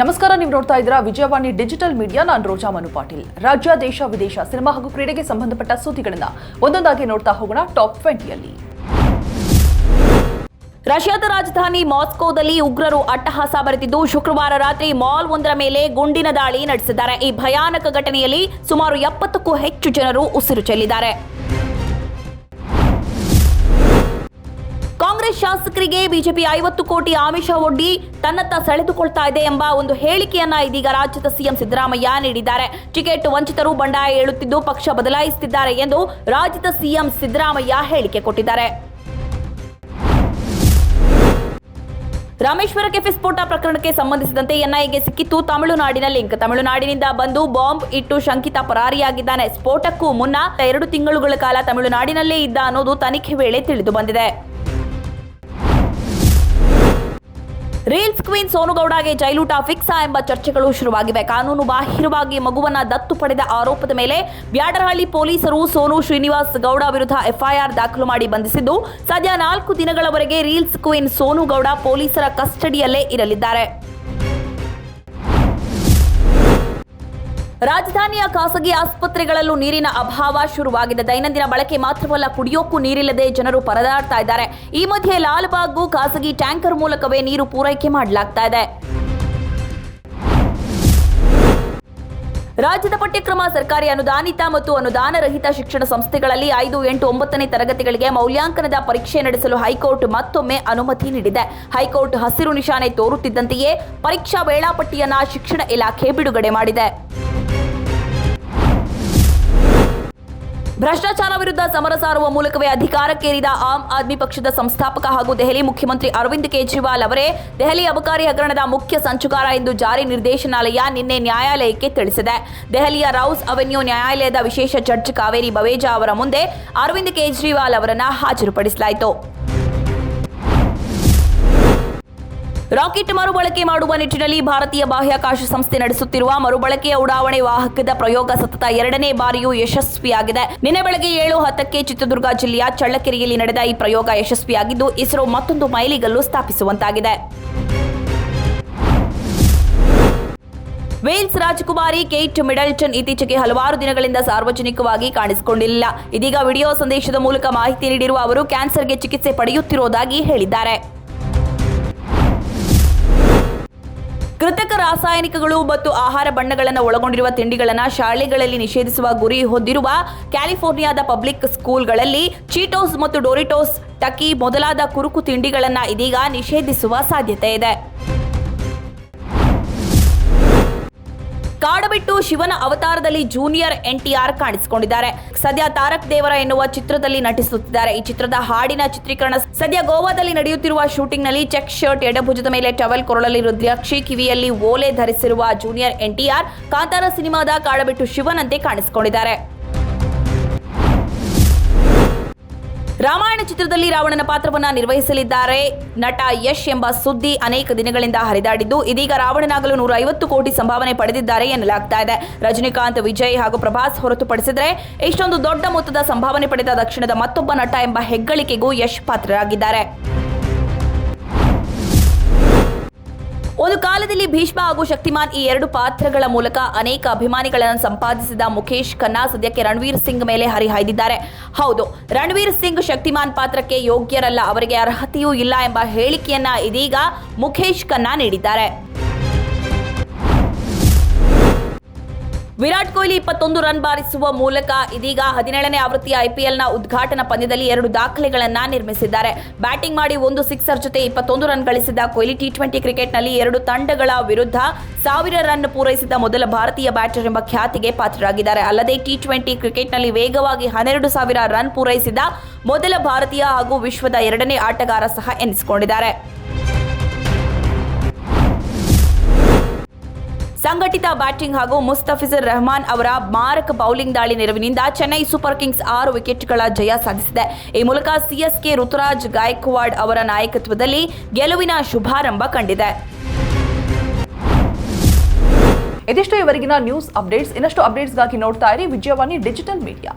ನಮಸ್ಕಾರ, ನೀವು ನೋಡ್ತಾ ಇದ್ದೀರಾ ವಿಜಯವಾಣಿ ಡಿಜಿಟಲ್ ಮೀಡಿಯಾ. ನಾನು ರೋಜಾ ಮನು ಪಾಟೀಲ್. ರಾಜ್ಯ, ದೇಶ, ವಿದೇಶ, ಸಿನಿಮಾ ಹಾಗೂ ಕ್ರೀಡೆಗೆ ಸಂಬಂಧಪಟ್ಟ ಸುದ್ದಿಗಳನ್ನ ಒಂದೊಂದಾಗಿ ನೋಡ್ತಾ ಹೋಗೋಣ ಟಾಪ್ ಟ್ವೆಂಟಿಯಲ್ಲಿ. ರಷ್ಯಾದ ರಾಜಧಾನಿ ಮಾಸ್ಕೋದಲ್ಲಿ ಉಗ್ರರು ಅಟ್ಟಹಾಸ ಬರೆದಿದ್ದು, ಶುಕ್ರವಾರ ರಾತ್ರಿ ಮಾಲ್ ಒಂದರ ಮೇಲೆ ಗುಂಡಿನ ದಾಳಿ ನಡೆಸಿದ್ದಾರೆ. ಈ ಭಯಾನಕ ಘಟನೆಯಲ್ಲಿ ಸುಮಾರು ಎಪ್ಪತ್ತಕ್ಕೂ ಹೆಚ್ಚು ಜನರು ಉಸಿರು ಚೆಲ್ಲಿದ್ದಾರೆ. ಶಾಸಕರಿಗೆ ಬಿಜೆಪಿ ಐವತ್ತು ಕೋಟಿ ಆಮಿಷ ಒಡ್ಡಿ ತನ್ನತ್ತ ಸೆಳೆದುಕೊಳ್ತಾ ಇದೆ ಎಂಬ ಒಂದು ಹೇಳಿಕೆಯನ್ನ ಇದೀಗ ರಾಜ್ಯದ ಸಿಎಂ ಸಿದ್ದರಾಮಯ್ಯ ನೀಡಿದ್ದಾರೆ. ಟಿಕೆಟ್ ವಂಚಿತರು ಬಂಡಾಯ ಹೇಳುತ್ತಿದ್ದು ಪಕ್ಷ ಬದಲಾಯಿಸುತ್ತಿದ್ದಾರೆ ಎಂದು ರಾಜ್ಯದ ಸಿಎಂ ಸಿದ್ದರಾಮಯ್ಯ ಹೇಳಿಕೆ ಕೊಟ್ಟಿದ್ದಾರೆ. ರಾಮೇಶ್ವರ ಕೆಫೆ ಸ್ಫೋಟ ಪ್ರಕರಣಕ್ಕೆ ಸಂಬಂಧಿಸಿದಂತೆ ಎನ್ಐಎಗೆ ಸಿಕ್ಕಿತ್ತು ತಮಿಳುನಾಡಿನ ಲಿಂಕ್. ತಮಿಳುನಾಡಿನಿಂದ ಬಂದು ಬಾಂಬ್ ಇಟ್ಟು ಶಂಕಿತ ಪರಾರಿಯಾಗಿದ್ದಾನೆ. ಸ್ಫೋಟಕ್ಕೂ ಮುನ್ನ ಎರಡು ತಿಂಗಳುಗಳ ಕಾಲ ತಮಿಳುನಾಡಿನಲ್ಲೇ ಇದ್ದ ಅನ್ನೋದು ತನಿಖೆ ವೇಳೆ ತಿಳಿದು ಬಂದಿದೆ. ರೀಲ್ಸ್ ಕ್ವೀನ್ ಸೋನುಗೌಡಗೆ ಜೈಲೂಟ ಫಿಕ್ಸಾ ಎಂಬ ಚರ್ಚೆಗಳು ಶುರುವಾಗಿವೆ. ಕಾನೂನು ಬಾಹಿರವಾಗಿ ಮಗುವನ್ನ ದತ್ತು ಪಡೆದ ಆರೋಪದ ಮೇಲೆ ಬ್ಯಾಡರಹಳ್ಳಿ ಪೊಲೀಸರು ಸೋನು ಶ್ರೀನಿವಾಸ್ ಗೌಡ ವಿರುದ್ಧ ಎಫ್ಐಆರ್ ದಾಖಲು ಮಾಡಿ ಬಂಧಿಸಿದ್ದು, ಸದ್ಯ ನಾಲ್ಕು ದಿನಗಳವರೆಗೆ ರೀಲ್ಸ್ ಕ್ವೀನ್ ಸೋನುಗೌಡ ಪೊಲೀಸರ ಕಸ್ಟಡಿಯಲ್ಲೇ ಇರಲಿದ್ದಾರೆ. ರಾಜಧಾನಿಯ ಖಾಸಗಿ ಆಸ್ಪತ್ರೆಗಳಲ್ಲೂ ನೀರಿನ ಅಭಾವ ಶುರುವಾಗಿದೆ. ದೈನಂದಿನ ಬಳಕೆ ಮಾತ್ರವಲ್ಲ, ಕುಡಿಯೋಕ್ಕೂ ನೀರಿಲ್ಲದೆ ಜನರು ಪರದಾಡ್ತಾ ಇದ್ದಾರೆ. ಈ ಮಧ್ಯೆ ಲಾಲ್ಬಾಗ್ಗೂ ಖಾಸಗಿ ಟ್ಯಾಂಕರ್ ಮೂಲಕವೇ ನೀರು ಪೂರೈಕೆ ಮಾಡಲಾಗ್ತಾ ಇದೆ. ರಾಜ್ಯದ ಪಠ್ಯಕ್ರಮ ಸರ್ಕಾರಿ ಅನುದಾನಿತ ಮತ್ತು ಅನುದಾನ ರಹಿತ ಶಿಕ್ಷಣ ಸಂಸ್ಥೆಗಳಲ್ಲಿ ಐದು, ಎಂಟು, ಒಂಬತ್ತನೇ ತರಗತಿಗಳಿಗೆ ಮೌಲ್ಯಾಂಕನದ ಪರೀಕ್ಷೆ ನಡೆಸಲು ಹೈಕೋರ್ಟ್ ಮತ್ತೊಮ್ಮೆ ಅನುಮತಿ ನೀಡಿದೆ. ಹೈಕೋರ್ಟ್ ಹಸಿರು ನಿಶಾನೆ ತೋರುತ್ತಿದ್ದಂತೆಯೇ ಪರೀಕ್ಷಾ ವೇಳಾಪಟ್ಟಿಯನ್ನ ಶಿಕ್ಷಣ ಇಲಾಖೆ ಬಿಡುಗಡೆ ಮಾಡಿದೆ. ಭ್ರಷ್ಟಾಚಾರ ವಿರುದ್ಧ ಸಮರ ಸಾರುವ ಮೂಲಕವೇ ಅಧಿಕಾರಕ್ಕೇರಿದ ಆಮ್ ಆದ್ಮಿ ಪಕ್ಷದ ಸಂಸ್ಥಾಪಕ ಹಾಗೂ ದೆಹಲಿ ಮುಖ್ಯಮಂತ್ರಿ ಅರವಿಂದ್ ಕೇಜ್ರಿವಾಲ್ ಅವರೇ ದೆಹಲಿ ಅಬಕಾರಿ ಹಗರಣದ ಮುಖ್ಯ ಸಂಚುಕಾರ ಎಂದು ಜಾರಿ ನಿರ್ದೇಶನಾಲಯ ನಿನ್ನೆ ನ್ಯಾಯಾಲಯಕ್ಕೆ ತಿಳಿಸಿದೆ. ದೆಹಲಿಯ ರೌಸ್ ಅವೆನ್ಯೂ ನ್ಯಾಯಾಲಯದ ವಿಶೇಷ ಜಡ್ಜ್ ಕಾವೇರಿ ಬವೇಜಾ ಅವರ ಮುಂದೆ ಅರವಿಂದ್ ಕೇಜ್ರಿವಾಲ್ ಅವರನ್ನು ಹಾಜರುಪಡಿಸಲಾಯಿತು. ರಾಕೆಟ್ ಮರುಬಳಕೆ ಮಾಡುವ ನಿಟ್ಟಿನಲ್ಲಿ ಭಾರತೀಯ ಬಾಹ್ಯಾಕಾಶ ಸಂಸ್ಥೆ ನಡೆಸುತ್ತಿರುವ ಮರುಬಳಕೆಯ ಉಡಾವಣೆ ವಾಹಕದ ಪ್ರಯೋಗ ಸತತ ಎರಡನೇ ಬಾರಿಯೂ ಯಶಸ್ವಿಯಾಗಿದೆ. ನಿನ್ನೆ ಬೆಳಗ್ಗೆ ಏಳು ಹತ್ತಕ್ಕೆ ಚಿತ್ರದುರ್ಗ ಜಿಲ್ಲೆಯ ಚಳ್ಳಕೆರೆಯಲ್ಲಿ ನಡೆದ ಈ ಪ್ರಯೋಗ ಯಶಸ್ವಿಯಾಗಿದ್ದು, ಇಸ್ರೋ ಮತ್ತೊಂದು ಮೈಲಿಗಲ್ಲು ಸ್ಥಾಪಿಸುವಂತಾಗಿದೆ. ವೇಲ್ಸ್ ರಾಜಕುಮಾರಿ ಕೇಟ್ ಮಿಡಲ್ಟನ್ ಇತ್ತೀಚೆಗೆ ಹಲವಾರು ದಿನಗಳಿಂದ ಸಾರ್ವಜನಿಕವಾಗಿ ಕಾಣಿಸಿಕೊಂಡಿಲ್ಲ. ಇದೀಗ ವಿಡಿಯೋ ಸಂದೇಶದ ಮೂಲಕ ಮಾಹಿತಿ ನೀಡಿರುವ ಅವರು, ಕ್ಯಾನ್ಸರ್ಗೆ ಚಿಕಿತ್ಸೆ ಪಡೆಯುತ್ತಿರುವುದಾಗಿ ಹೇಳಿದ್ದಾರೆ. ಕೃತಕ ರಾಸಾಯನಿಕಗಳು ಮತ್ತು ಆಹಾರ ಬಣ್ಣಗಳನ್ನು ಒಳಗೊಂಡಿರುವ ತಿಂಡಿಗಳನ್ನು ಶಾಲೆಗಳಲ್ಲಿ ನಿಷೇಧಿಸುವ ಗುರಿ ಹೊಂದಿರುವ ಕ್ಯಾಲಿಫೋರ್ನಿಯಾದ ಪಬ್ಲಿಕ್ ಸ್ಕೂಲ್ಗಳಲ್ಲಿ ಚೀಟೋಸ್ ಮತ್ತು ಡೋರಿಟೋಸ್ ಟಕಿ ಮೊದಲಾದ ಕುರುಕು ತಿಂಡಿಗಳನ್ನು ಇದೀಗ ನಿಷೇಧಿಸುವ ಸಾಧ್ಯತೆ ಇದೆ. ಕಾಡಬಿಟ್ಟು ಶಿವನ ಅವತಾರದಲ್ಲಿ ಜೂನಿಯರ್ ಎನ್ಟಿಆರ್ ಕಾಣಿಸಿಕೊಂಡಿದ್ದಾರೆ. ಸದ್ಯ ತಾರಕ್ ದೇವರ ಎನ್ನುವ ಚಿತ್ರದಲ್ಲಿ ನಟಿಸುತ್ತಿದ್ದಾರೆ. ಈ ಚಿತ್ರದ ಹಾಡಿನ ಚಿತ್ರೀಕರಣ ಸದ್ಯ ಗೋವಾದಲ್ಲಿ ನಡೆಯುತ್ತಿರುವ ಶೂಟಿಂಗ್ನಲ್ಲಿ ಚೆಕ್ ಶರ್ಟ್, ಎಡಭುಜದ ಮೇಲೆ ಟವೆಲ್, ಕೊರಳಲ್ಲಿ ರುದ್ರಾಕ್ಷಿ, ಕಿವಿಯಲ್ಲಿ ಓಲೆ ಧರಿಸಿರುವ ಜೂನಿಯರ್ ಎನ್ಟಿಆರ್ ಕಾಂತಾರ ಸಿನಿಮಾದ ಕಾಡಬಿಟ್ಟು ಶಿವನಂತೆ ಕಾಣಿಸಿಕೊಂಡಿದ್ದಾರೆ. ರಾಮಾಯಣ ಚಿತ್ರದಲ್ಲಿ ರಾವಣನ ಪಾತ್ರವನ್ನ ನಿರ್ವಹಿಸಲಿದ್ದಾರೆ. ನಟ ಯಶ್ ಎಂಬ ಸುದ್ದಿ ಅನೇಕ ದಿನಗಳಿಂದ ಹರಿದಾಡಿದ್ದು, ಇದೀಗ ರಾವಣನಾಗಲು ನೂರ ಐವತ್ತು ಕೋಟಿ ಸಂಭಾವನೆ ಪಡೆದಿದ್ದಾರೆ ಎನ್ನಲಾಗ್ತಾ ಇದೆ. ರಜನಿಕಾಂತ್, ವಿಜಯ್ ಹಾಗೂ ಪ್ರಭಾಸ್ ಹೊರತುಪಡಿಸಿದರೆ ಇಷ್ಟೊಂದು ದೊಡ್ಡ ಮೊತ್ತದ ಸಂಭಾವನೆ ಪಡೆದ ದಕ್ಷಿಣದ ಮತ್ತೊಬ್ಬ ನಟ ಎಂಬ ಹೆಗ್ಗಳಿಕೆಗೂ ಯಶ್ ಪಾತ್ರರಾಗಿದ್ದಾರೆ. ಒಂದು ಕಾಲದಲ್ಲಿ ಭೀಷ್ಮ ಹಾಗೂ ಶಕ್ತಿಮಾನ್ ಈ ಎರಡು ಪಾತ್ರಗಳ ಮೂಲಕ ಅನೇಕ ಅಭಿಮಾನಿಗಳನ್ನು ಸಂಪಾದಿಸಿದ ಮುಖೇಶ್ ಖನ್ನಾ ಸದ್ಯಕ್ಕೆ ರಣವೀರ್ ಸಿಂಗ್ ಮೇಲೆ ಹರಿಹಾಯ್ದಿದ್ದಾರೆ. ಹೌದು, ರಣವೀರ್ ಸಿಂಗ್ ಶಕ್ತಿಮಾನ್ ಪಾತ್ರಕ್ಕೆ ಯೋಗ್ಯರಲ್ಲ, ಅವರಿಗೆ ಅರ್ಹತೆಯೂ ಇಲ್ಲ ಎಂಬ ಹೇಳಿಕೆಯನ್ನ ಇದೀಗ ಮುಖೇಶ್ ಖನ್ನಾ ನೀಡಿದ್ದಾರೆ. ವಿರಾಟ್ ಕೊಹ್ಲಿ ಇಪ್ಪತ್ತೊಂದು ರನ್ ಬಾರಿಸುವ ಮೂಲಕ ಇದೀಗ ಹದಿನೇಳನೇ ಆವೃತ್ತಿಯ ಐಪಿಎಲ್ನ ಉದ್ಘಾಟನಾ ಪಂದ್ಯದಲ್ಲಿ ಎರಡು ದಾಖಲೆಗಳನ್ನು ನಿರ್ಮಿಸಿದ್ದಾರೆ. ಬ್ಯಾಟಿಂಗ್ ಮಾಡಿ ಒಂದು ಸಿಕ್ಸರ್ ಜೊತೆ ಇಪ್ಪತ್ತೊಂದು ರನ್ ಗಳಿಸಿದ ಕೊಹ್ಲಿ ಟಿ ಟ್ವೆಂಟಿ ಕ್ರಿಕೆಟ್ನಲ್ಲಿ ಎರಡು ತಂಡಗಳ ವಿರುದ್ಧ ಸಾವಿರ ರನ್ ಪೂರೈಸಿದ ಮೊದಲ ಭಾರತೀಯ ಬ್ಯಾಟರ್ ಎಂಬ ಖ್ಯಾತಿಗೆ ಪಾತ್ರರಾಗಿದ್ದಾರೆ. ಅಲ್ಲದೆ ಟಿ ಟ್ವೆಂಟಿ ಕ್ರಿಕೆಟ್ನಲ್ಲಿ ವೇಗವಾಗಿ ಹನ್ನೆರಡು ಸಾವಿರ ರನ್ ಪೂರೈಸಿದ ಮೊದಲ ಭಾರತೀಯ ಹಾಗೂ ವಿಶ್ವದ ಎರಡನೇ ಆಟಗಾರ ಸಹ ಎನಿಸಿಕೊಂಡಿದ್ದಾರೆ. ಸಂಘಟಿತ ಬ್ಯಾಟಿಂಗ್ ಹಾಗೂ ಮುಸ್ತಫಿಜರ್ ರೆಹಮಾನ್ ಅವರ ಮಾರಕ ಬೌಲಿಂಗ್ ದಾಳಿ ನೆರವಿನಿಂದ ಚೆನ್ನೈ ಸೂಪರ್ ಕಿಂಗ್ಸ್ ಆರು ವಿಕೆಟ್ಗಳ ಜಯ ಸಾಧಿಸಿದೆ. ಈ ಮೂಲಕ ಸಿಎಸ್ಕೆ ಋತುರಾಜ್ ಗಾಯಕ್ವಾಡ್ ಅವರ ನಾಯಕತ್ವದಲ್ಲಿ ಗೆಲುವಿನ ಶುಭಾರಂಭ ಕಂಡಿದೆ. ಇದಿಷ್ಟು ಇವರಿಗಿನ ನ್ಯೂಸ್ ಅಪ್ಡೇಟ್ಸ್. ಇನ್ನಷ್ಟು ಅಪ್ಡೇಟ್ಸ್ಗಾಗಿ ನೋಡ್ತಾ ಇರಿ ವಿಜಯವಾಣಿ ಡಿಜಿಟಲ್ ಮೀಡಿಯಾ.